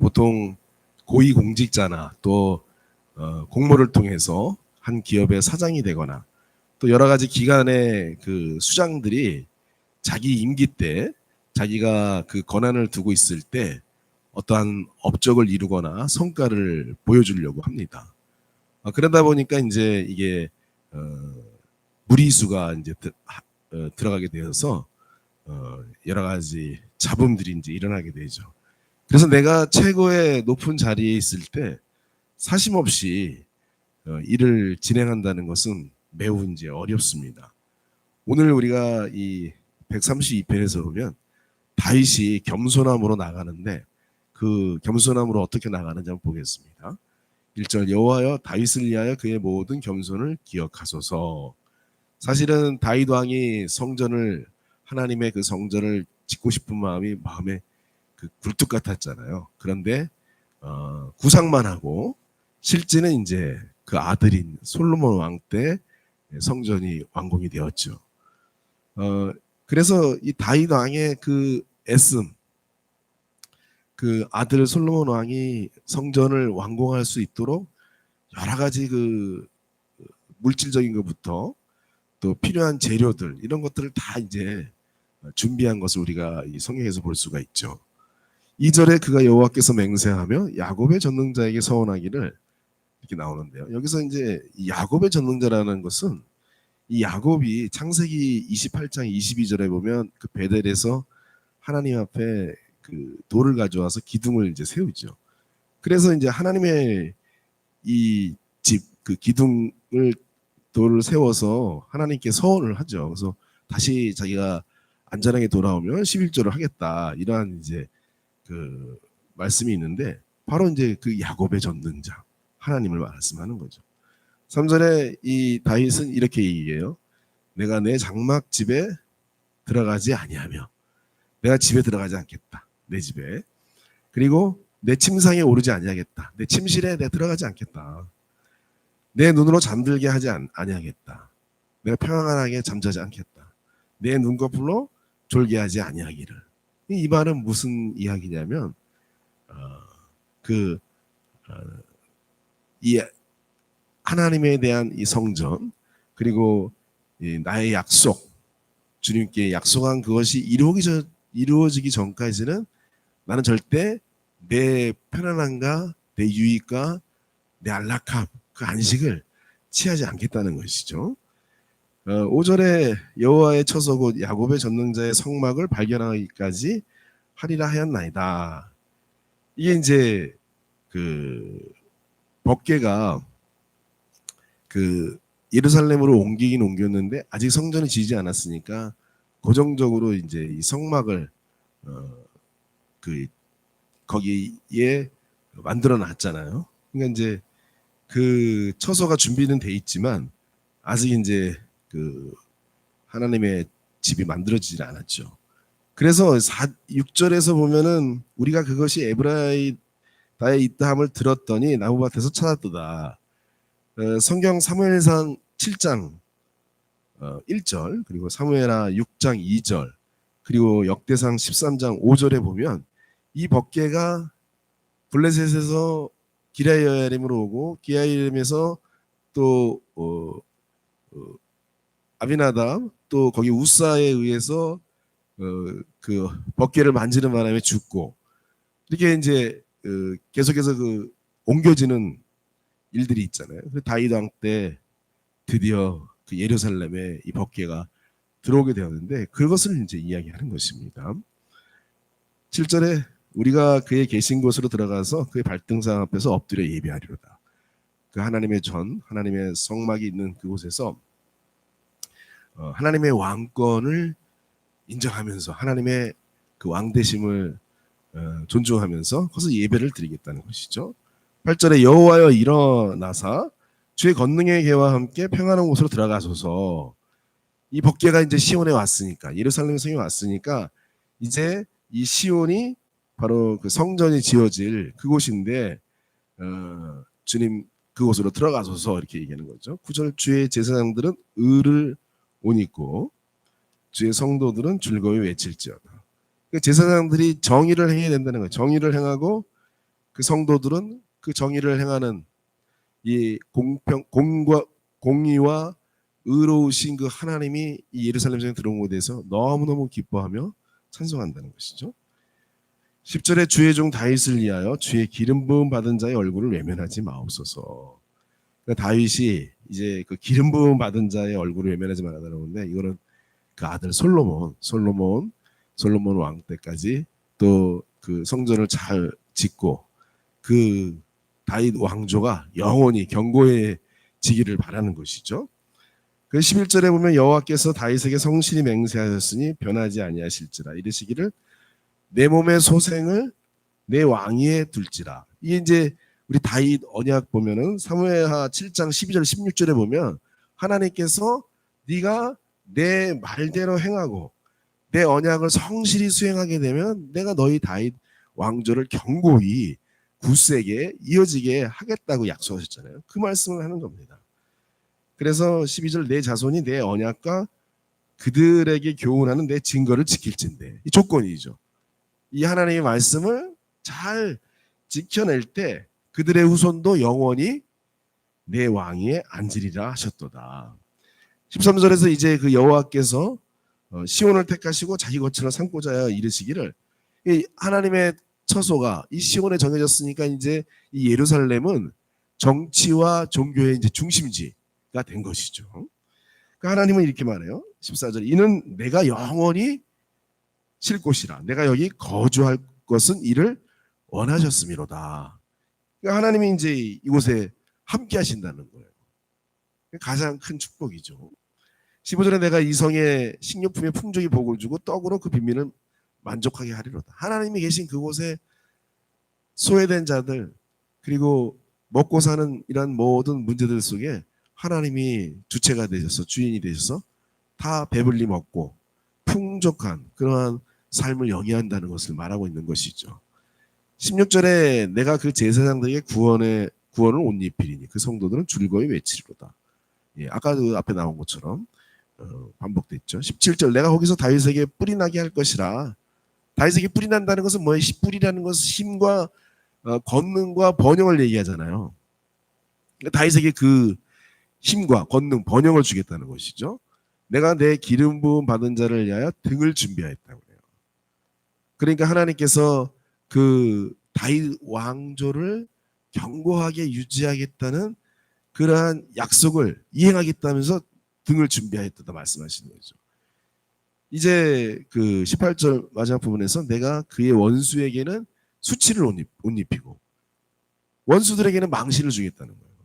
보통 고위 공직자나 또 어, 공모를 통해서 한 기업의 사장이 되거나 또 여러 가지 기관의 그 수장들이 자기 임기 때 자기가 그 권한을 두고 있을 때 어떠한 업적을 이루거나 성과를 보여주려고 합니다. 어, 그러다 보니까 이제 이게 어, 무리수가 이제 드- 하- 어, 들어가게 되어서 어, 여러 가지 잡음들이 이제 일어나게 되죠. 그래서 내가 최고의 높은 자리에 있을 때 사심 없이 어, 일을 진행한다는 것은 매우 이제 어렵습니다. 오늘 우리가 이 132편에서 보면 다윗이 겸손함으로 나가는데 그 겸손함으로 어떻게 나가는지 한번 보겠습니다. 1절 여호와여 다윗을 위하여 그의 모든 겸손을 기억하소서. 사실은 다윗 왕이 성전을 하나님의 그 성전을 짓고 싶은 마음이 마음에 그 굴뚝 같았잖아요. 그런데 어, 구상만 하고 실제는 이제 그 아들인 솔로몬 왕 때 성전이 완공이 되었죠. 어, 그래서 이 다윗 왕의 그 애씀, 그 아들 솔로몬 왕이 성전을 완공할 수 있도록 여러 가지 그 물질적인 것부터 또 필요한 재료들 이런 것들을 다 이제 준비한 것을 우리가 이 성경에서 볼 수가 있죠. 2절에 그가 여호와께서 맹세하며 야곱의 전능자에게 서원하기를 이렇게 나오는데요. 여기서 이제 이 야곱의 전능자라는 것은 이 야곱이 창세기 28장 22절에 보면 그 베델에서 하나님 앞에 그 돌을 가져와서 기둥을 이제 세우죠. 그래서 이제 하나님의 이 집 그 기둥을 돌을 세워서 하나님께 서원을 하죠. 그래서 다시 자기가 안전하게 돌아오면 11조를 하겠다. 이러한 이제 그 말씀이 있는데 바로 이제 그 야곱의 전능자 하나님을 말씀하는 거죠. 3절에 이 다윗은 이렇게 얘기해요. 내가 내 장막 집에 들어가지 아니하며 내가 집에 들어가지 않겠다. 내 집에. 그리고 내 침상에 오르지 아니하겠다. 내 침실에 내 들어가지 않겠다. 내 눈으로 잠들게 하지 않- 아니하겠다. 내가 평안하게 잠자지 않겠다. 내 눈꺼풀로 졸게 하지 아니하기를. 이- 이 말은 무슨 이야기냐면 어, 그 어, 이 하나님에 대한 이 성전 그리고 이 나의 약속 주님께 약속한 그것이 이루어지기, 전, 이루어지기 전까지는 나는 절대 내 편안함과 내 유익과 내 안락함 그 안식을 취하지 않겠다는 것이죠. 어, 5절에 여호와의 처소고 야곱의 전능자의 성막을 발견하기까지 하리라 하였나이다. 이게 이제 그 법계가 그 예루살렘으로 옮기긴 옮겼는데 아직 성전이 지지 않았으니까 고정적으로 이제 이 성막을 어, 그 거기에 만들어 놨잖아요. 그러니까 이제 그 처소가 준비는 돼 있지만 아직 이제 그 하나님의 집이 만들어지질 않았죠. 그래서 4, 6절에서 보면은 우리가 그것이 에브라이다에 있다함을 들었더니 나무밭에서 찾았도다. 어, 성경 사무엘상 7장 어, 1절 그리고 사무엘하 6장 2절 그리고 역대상 13장 5절에 보면 이 법궤가 블레셋에서 기라이엘임으로 오고 기라이엘임에서 또 어, 어, 아비나답 또 거기 우사에 의해서 어, 그 법궤를 만지는 바람에 죽고 이렇게 이제 어, 계속해서 그 옮겨지는 일들이 있잖아요. 그 다윗 왕때 드디어 그 예루살렘에 이 법궤가 들어오게 되었는데 그것을 이제 이야기하는 것입니다. 7절에 우리가 그의 계신 곳으로 들어가서 그의 발등상 앞에서 엎드려 예배하리로다. 그 하나님의 전, 하나님의 성막이 있는 그곳에서 어, 하나님의 왕권을 인정하면서 하나님의 그 왕대심을 어, 존중하면서 거기서 예배를 드리겠다는 것이죠. 8절에 여호와여 일어나사 주의 권능의 개와 함께 평안한 곳으로 들어가소서. 이 법궤가 이제 시온에 왔으니까 예루살렘 성에 왔으니까 이제 이 시온이 바로 그 성전이 지어질 그곳인데 어, 주님 그곳으로 들어가소서 이렇게 얘기하는 거죠. 9절 주의 제사장들은 의를 옷 입고 주의 성도들은 즐거이 외칠지어다. 그 제사장들이 정의를 행해야 된다는 거예요. 정의를 행하고 그 성도들은 그 정의를 행하는 이 공평 공과 공의와 의로우신 그 하나님이 이 예루살렘 성에 들어온 것에 대해서 너무너무 기뻐하며 찬송한다는 것이죠. 10절에 주의 종 다윗을 위하여 주의 기름 부음 받은 자의 얼굴을 외면하지 마옵소서. 그러니까 다윗이 이제 그 기름 부음 받은 자의 얼굴을 외면하지 말아달라고 하는데 이거는 그 아들 솔로몬, 솔로몬, 솔로몬 왕 때까지 또 그 성전을 잘 짓고 그 다윗 왕조가 영원히 경고해지기를 바라는 것이죠. 그 11절에 보면 여호와께서 다윗에게 성실히 맹세하셨으니 변하지 아니하실지라 이르시기를 내 몸의 소생을 내 왕위에 둘지라. 이게 이제 우리 다윗 언약 보면은 사무엘하 7장 12절 16절에 보면 하나님께서 네가 내 말대로 행하고 내 언약을 성실히 수행하게 되면 내가 너희 다윗 왕조를 경고히 굳세게 이어지게 하겠다고 약속하셨잖아요. 그 말씀을 하는 겁니다. 그래서 12절 내 자손이 내 언약과 그들에게 교훈하는 내 증거를 지킬진데 이 조건이죠. 이 하나님의 말씀을 잘 지켜낼 때 그들의 후손도 영원히 내 왕위에 앉으리라 하셨도다. 13절에서 이제 그 여호와께서 어, 시온을 택하시고 자기 거처를 삼고자 이르시기를 이 하나님의 처소가 이 시온에 정해졌으니까 이제 이 예루살렘은 정치와 종교의 이제 중심지가 된 것이죠. 그러니까 하나님은 이렇게 말해요. 14절 이는 내가 영원히 쉴 곳이라 내가 여기 거주할 것은 이를 원하셨음이로다. 그러니까 하나님이 이제 이곳에 함께 하신다는 거예요. 가장 큰 축복이죠. 15절에 내가 이성의 식료품의 풍족이 복을 주고 떡으로 그 빈민을 만족하게 하리로다. 하나님이 계신 그곳에 소외된 자들 그리고 먹고 사는 이런 모든 문제들 속에 하나님이 주체가 되셔서 주인이 되셔서 다 배불리 먹고 풍족한 그러한 삶을 영위한다는 것을 말하고 있는 것이죠. 16절에 내가 그 제사장들에게 구원의 구원을 옷 입히리니 그 성도들은 즐거이 외치리로다. 예, 아까 그 앞에 나온 것처럼 어, 반복됐죠. 17절 내가 거기서 다윗에게 뿌리 나게 할 것이라. 다윗에게 뿌리 난다는 것은 뭐예요? 뿌리라는 것은 힘과 어, 권능과 번영을 얘기하잖아요. 그러니까 다윗에게 그 힘과 권능, 번영을 주겠다는 것이죠. 내가 내 기름 부음 받은 자를 위하여 등을 준비하였다고 그래요. 그러니까 하나님께서 그 다윗 왕조를 견고하게 유지하겠다는 그러한 약속을 이행하겠다면서 등을 준비하였다 말씀하시는 거죠. 이제 그 18절 마지막 부분에서 내가 그의 원수에게는 수치를 옷, 입히고 원수들에게는 망신을 주겠다는 거예요.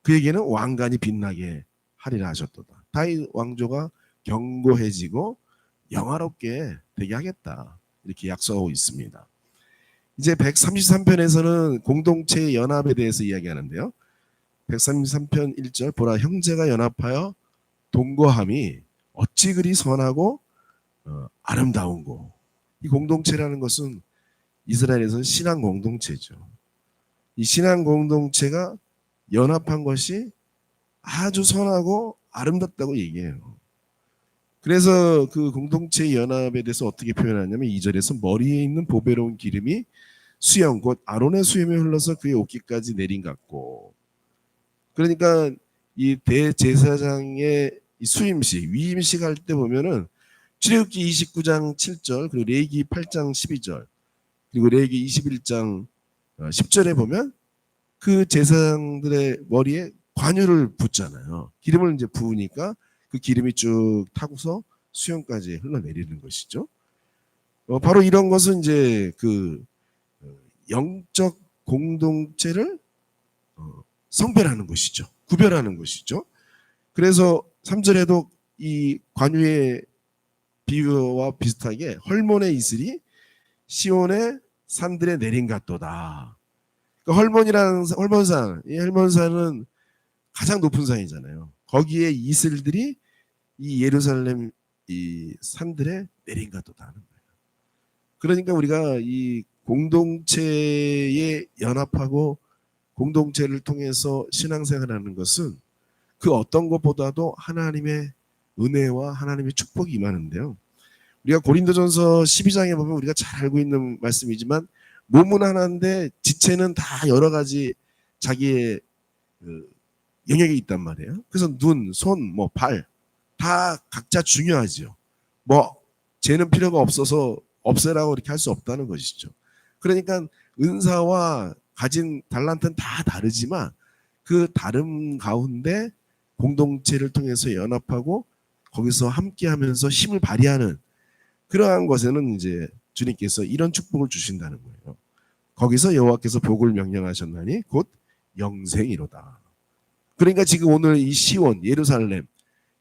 그에게는 왕관이 빛나게 하리라 하셨도다. 다윗 왕조가 견고해지고 영화롭게 되게 하겠다. 이렇게 약속하고 있습니다. 이제 133편에서는 공동체의 연합에 대해서 이야기하는데요. 133편 1절 보라 형제가 연합하여 동거함이 어찌 그리 선하고 어, 아름다운고 이 공동체라는 것은 이스라엘에서는 신앙 공동체죠. 이 신앙 공동체가 연합한 것이 아주 선하고 아름답다고 얘기해요. 그래서 그 공동체 연합에 대해서 어떻게 표현하냐면 2절에서 머리에 있는 보배로운 기름이 수염 곧 아론의 수염이 흘러서 그의 옷깃까지 내린 같고 그러니까 이 대제사장의 수임식 위임식 할 때 보면은 출애굽기 29장 7절 그리고 레기 8장 12절 그리고 레기 21장 10절에 어, 보면 그 제사장들의 머리에 관유를 붓잖아요. 기름을 이제 부으니까 그 기름이 쭉 타고서 수염까지 흘러내리는 것이죠. 어, 바로 이런 것은 이제 그 어, 영적 공동체를 어, 성별하는 것이죠. 구별하는 것이죠. 그래서 3절에도 이 관유의 비유와 비슷하게 헐몬의 이슬이 시온의 산들에 내린 같도다. 그 헐몬이라는 헐몬산, 이 헐몬산은 가장 높은 산이잖아요. 거기에 이슬들이 이 예루살렘 이 산들에 내린 것도 다는 거예요. 그러니까 우리가 이 공동체에 연합하고 공동체를 통해서 신앙생활하는 것은 그 어떤 것보다도 하나님의 은혜와 하나님의 축복이 임하는데요. 우리가 고린도전서 12장에 보면 우리가 잘 알고 있는 말씀이지만 몸은 하나인데 지체는 다 여러 가지 자기의 그 영역이 있단 말이에요. 그래서 눈, 손, 뭐 발 다 각자 중요하죠. 뭐 쟤는 필요가 없어서 없애라고 이렇게 할 수 없다는 것이죠. 그러니까 은사와 가진 달란트는 다 다르지만 그 다른 가운데 공동체를 통해서 연합하고 거기서 함께 하면서 힘을 발휘하는 그러한 것에는 이제 주님께서 이런 축복을 주신다는 거예요. 거기서 여호와께서 복을 명령하셨나니 곧 영생이로다. 그러니까 지금 오늘 이 시온 예루살렘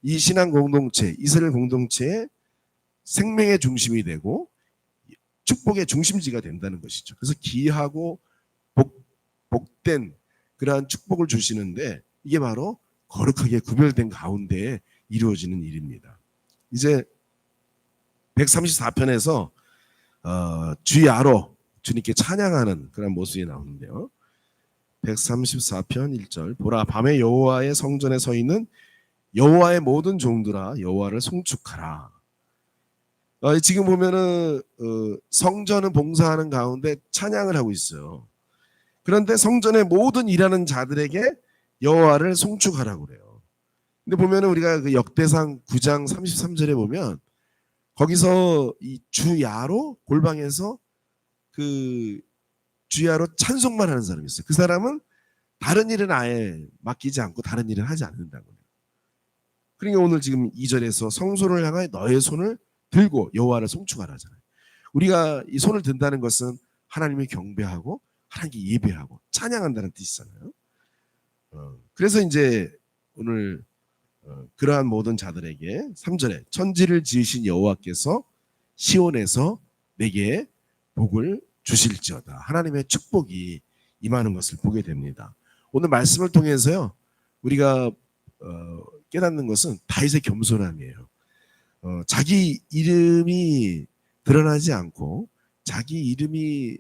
이 신앙 공동체 이스라엘 공동체의 생명의 중심이 되고 축복의 중심지가 된다는 것이죠. 그래서 기하고 복, 복된 그러한 축복을 주시는데 이게 바로 거룩하게 구별된 가운데 이루어지는 일입니다. 이제 134편에서 어, 주야로 주님께 찬양하는 그런 모습이 나오는데요. 134편 1절 보라 밤에 여호와의 성전에 서 있는 여호와의 모든 종들아 여호와를 송축하라. 어, 지금 보면은 어, 성전은 봉사하는 가운데 찬양을 하고 있어요. 그런데 성전의 모든 일하는 자들에게 여호와를 송축하라고 그래요. 근데 보면은 우리가 그 역대상 9장 33절에 보면 거기서 이 주야로 골방에서 그 주야로 찬송만 하는 사람이 있어요. 그 사람은 다른 일은 아예 맡기지 않고 다른 일은 하지 않는다고요. 그러니까 오늘 지금 2절에서 성소를 향하여 너의 손을 들고 여호와를 송축하라잖아요. 우리가 이 손을 든다는 것은 하나님을 경배하고 하나님께 예배하고 찬양한다는 뜻이잖아요. 어, 그래서 이제 오늘 어, 그러한 모든 자들에게 3절에 천지를 지으신 여호와께서 시온에서 내게 복을 주실지어다. 하나님의 축복이 임하는 것을 보게 됩니다. 오늘 말씀을 통해서요. 우리가 어, 깨닫는 것은 다윗의 겸손함이에요. 어, 자기 이름이 드러나지 않고 자기 이름이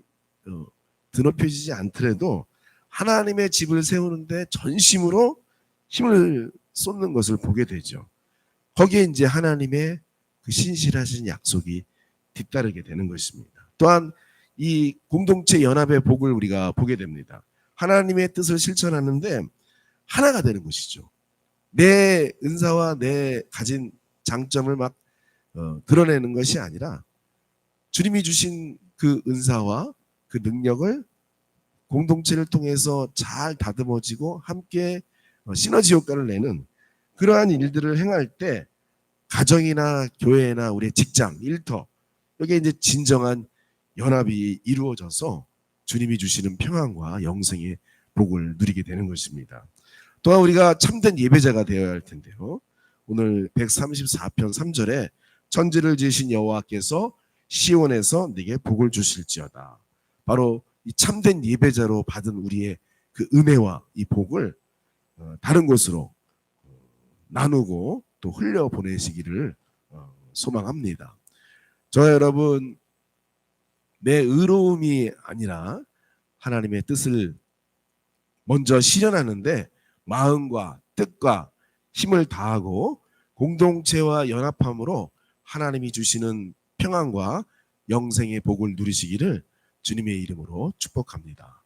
어, 드높여지지 않더라도 하나님의 집을 세우는데 전심으로 힘을 쏟는 것을 보게 되죠. 거기에 이제 하나님의 그 신실하신 약속이 뒤따르게 되는 것입니다. 또한 이 공동체 연합의 복을 우리가 보게 됩니다. 하나님의 뜻을 실천하는데 하나가 되는 것이죠. 내 은사와 내 가진 장점을 막 어, 드러내는 것이 아니라 주님이 주신 그 은사와 그 능력을 공동체를 통해서 잘 다듬어지고 함께 어, 시너지 효과를 내는 그러한 일들을 행할 때 가정이나 교회나 우리의 직장, 일터 여기에 이제 진정한 연합이 이루어져서 주님이 주시는 평안과 영생의 복을 누리게 되는 것입니다. 또한 우리가 참된 예배자가 되어야 할 텐데요. 오늘 134편 3절에 천지를 지으신 여호와께서 시온에서 네게 복을 주실지어다. 바로 이 참된 예배자로 받은 우리의 그 은혜와 이 복을 어, 다른 곳으로 어, 나누고 또 흘려 보내시기를 어, 소망합니다. 저 여러분 내 의로움이 아니라 하나님의 뜻을 먼저 실현하는데 마음과 뜻과 힘을 다하고 공동체와 연합함으로 하나님이 주시는 평안과 영생의 복을 누리시기를 주님의 이름으로 축복합니다.